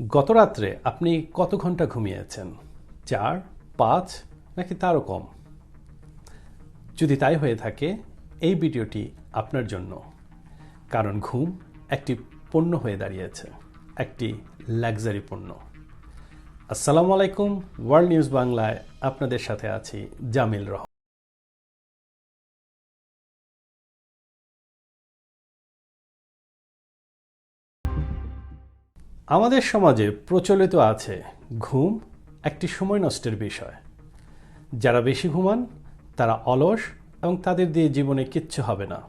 গত রাত্রে আপনি কত ঘণ্টা ঘুমিয়েছেন? চার, পাঁচ, নাকি তারও কম? যদি তাই হয়ে থাকে, এই ভিডিওটি আপনার জন্য। কারণ ঘুম একটি পণ্য হয়ে দাঁড়িয়েছে, একটি লাক্সারি পণ্য। আসসালামু আলাইকুম, ওয়ার্ল্ড নিউজ বাংলায় আপনাদের সাথে আছি জামিল রহ আমাদের সমাজে প্রচলিত আছে ঘুম একটি সময় নষ্টের বিষয়। যারা বেশি ঘুমান, তারা অলস এবং তাদের দিয়ে জীবনে কিচ্ছু হবে না।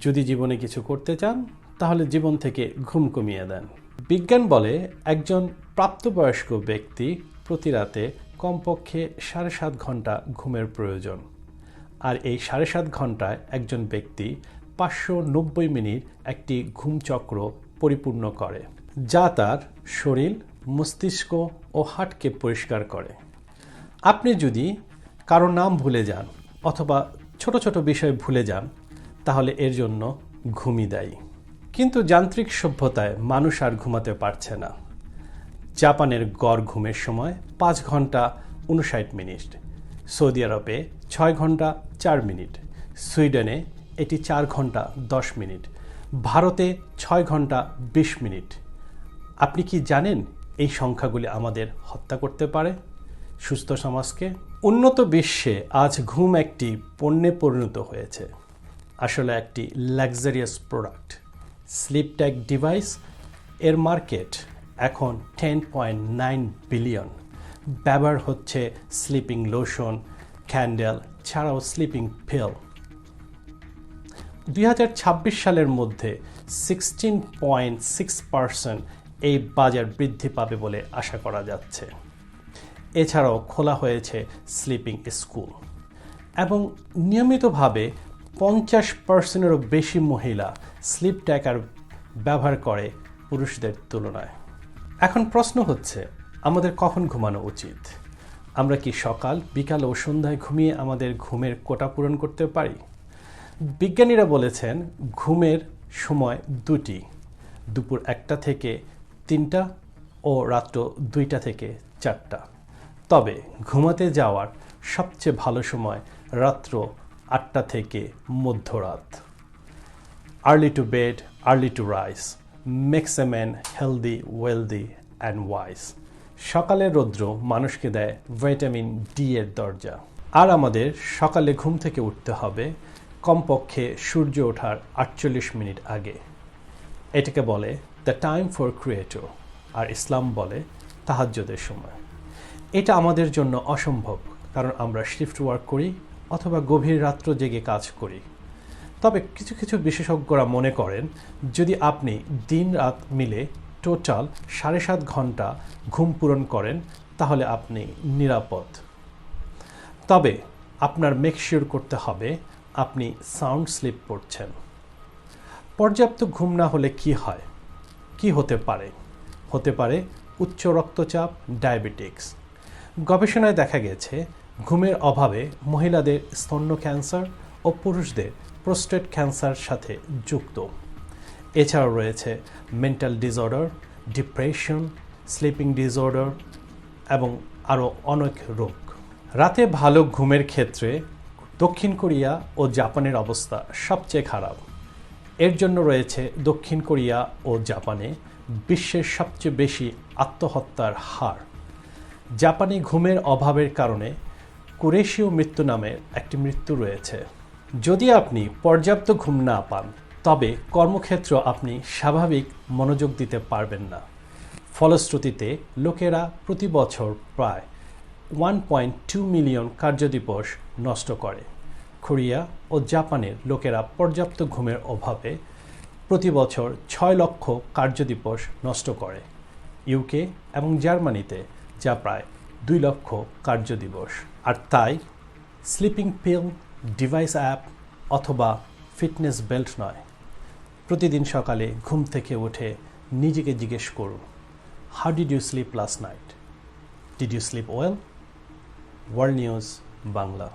যদি জীবনে কিছু করতে চান, তাহলে জীবন থেকে ঘুম কমিয়ে দেন। বিজ্ঞান বলে একজন প্রাপ্তবয়স্ক ব্যক্তি প্রতি রাতে কমপক্ষে সাড়ে সাত ঘণ্টা ঘুমের প্রয়োজন। আর এই সাড়ে সাত ঘন্টায় একজন ব্যক্তি পাঁচশো নব্বই মিনিট একটি ঘুমচক্র পরিপূর্ণ করে। যা তার শরীর, মস্তিষ্ক ও হার্টকে পরিষ্কার করে। আপনি যদি কারও নাম ভুলে যান অথবা ছোট ছোট বিষয় ভুলে যান, তাহলে এর জন্য ঘুমই দেয়। কিন্তু যান্ত্রিক সভ্যতায় মানুষ আর ঘুমাতে পারছে না। জাপানের গড় ঘুমের সময় পাঁচ ঘণ্টা উনষাট মিনিট, সৌদি আরবে ছয় ঘণ্টা চার মিনিট, সুইডেনে এটি চার ঘণ্টা দশ মিনিট, ভারতে ছয় ঘণ্টা বিশ মিনিট আপনি কি জানেন এই সংখ্যাগুলি আমাদের হত্যা করতে পারে? সুস্থ সমাজকে উন্নত বিশ্বে আজ ঘুম একটি পণ্যে পরিণত হয়েছে। আসলে একটি luxurious product sleep tech device এর মার্কেট এখন টেন পয়েন্ট নাইন বিলিয়ন ব্যবহার হচ্ছে স্লিপিং লোশন ক্যান্ডেল ছাড়াও স্লিপিং পিল দুই সালের মধ্যে সিক্সটিন পয়েন্ট সিক্স পার্সেন্ট এই বাজার বৃদ্ধি পাবে বলে আশা করা যাচ্ছে। এছাড়াও খোলা হয়েছে স্লিপিং স্কুল এবং নিয়মিতভাবে পঞ্চাশ পার্সেন্টেরও বেশি মহিলা স্লিপ ট্যাকার ব্যবহার করে পুরুষদের তুলনায়। এখন প্রশ্ন হচ্ছে, আমাদের কখন ঘুমানো উচিত? আমরা কি সকাল, বিকাল ও সন্ধ্যায় ঘুমিয়ে আমাদের ঘুমের কোটা পূরণ করতে পারি? বিজ্ঞানীরা বলেছেন, ঘুমের সময় দুটি, দুপুর একটা থেকে তিনটা ও রাত্র দুইটা থেকে চারটা। তবে ঘুমাতে যাওয়ার সবচেয়ে ভালো সময় রাত্র আটটা থেকে মধ্যরাত। Early to bed early to rise makes a man healthy wealthy and wise সকালের রৌদ্র মানুষকে দেয় ভিটামিন ডি এর দরজা। আর আমাদের সকালে ঘুম থেকে উঠতে হবে কমপক্ষে সূর্য ওঠার আটচল্লিশ মিনিট আগে। এটাকে বলে দ্য টাইম ফর ক্রিয়েটর আর ইসলাম বলে তাহাজ্যদের সময় এটা আমাদের জন্য অসম্ভব, কারণ আমরা শিফট ওয়ার্ক করি অথবা গভীর রাত্র জেগে কাজ করি। তবে কিছু কিছু বিশেষজ্ঞরা মনে করেন, যদি আপনি দিন রাত মিলে টোটাল সাড়ে সাত ঘণ্টা ঘুম পূরণ করেন, তাহলে আপনি নিরাপদ। তবে আপনার মেকশিওর করতে হবে আপনি সাউন্ড স্লিপ পড়ছেন। পর্যাপ্ত ঘুম না হলে কি হয়? কি হতে পারে? হতে পারে উচ্চ রক্তচাপ, ডায়াবেটিক্স। গবেষণায় দেখা গেছে, ঘুমের অভাবে মহিলাদের স্তন্য ক্যান্সার ও পুরুষদের প্রোস্টেট ক্যান্সার সাথে যুক্ত। এছাড়াও রয়েছে mental disorder, depression, sleeping disorder এবং আরও অনেক রোগ। রাতে ভালো ঘুমের ক্ষেত্রে দক্ষিণ কোরিয়া ও জাপানের অবস্থা সবচেয়ে খারাপ। এর জন্য রয়েছে দক্ষিণ কোরিয়া ও জাপানে বিশ্বের সবচেয়ে বেশি আত্মহত্যার হার। জাপানি ঘুমের অভাবের কারণে কুরেশীয় মৃত্যু নামের একটি মৃত্যু রয়েছে। যদি আপনি পর্যাপ্ত ঘুম না পান, তবে কর্মক্ষেত্র আপনি স্বাভাবিক মনোযোগ দিতে পারবেন না। ফলশ্রুতিতে, লোকেরা প্রতি বছর প্রায় ওয়ান পয়েন্ট টু মিলিয়ন কার্যদিবস নষ্ট করে। কোরিয়া ও জাপানের লোকেরা পর্যাপ্ত ঘুমের অভাবে প্রতি বছর ছয় লক্ষ কার্যদিবস নষ্ট করে। ইউকে এবং জার্মানিতে যা প্রায় দুই লক্ষ কার্যদিবস। আর তাই স্লিপিং পিল, ডিভাইস অ্যাপ অথবা ফিটনেস বেল্ট নয়। প্রতিদিন সকালে ঘুম থেকে উঠে নিজেকে জিজ্ঞেস করুন how did you sleep last night did you sleep well world news Bangla.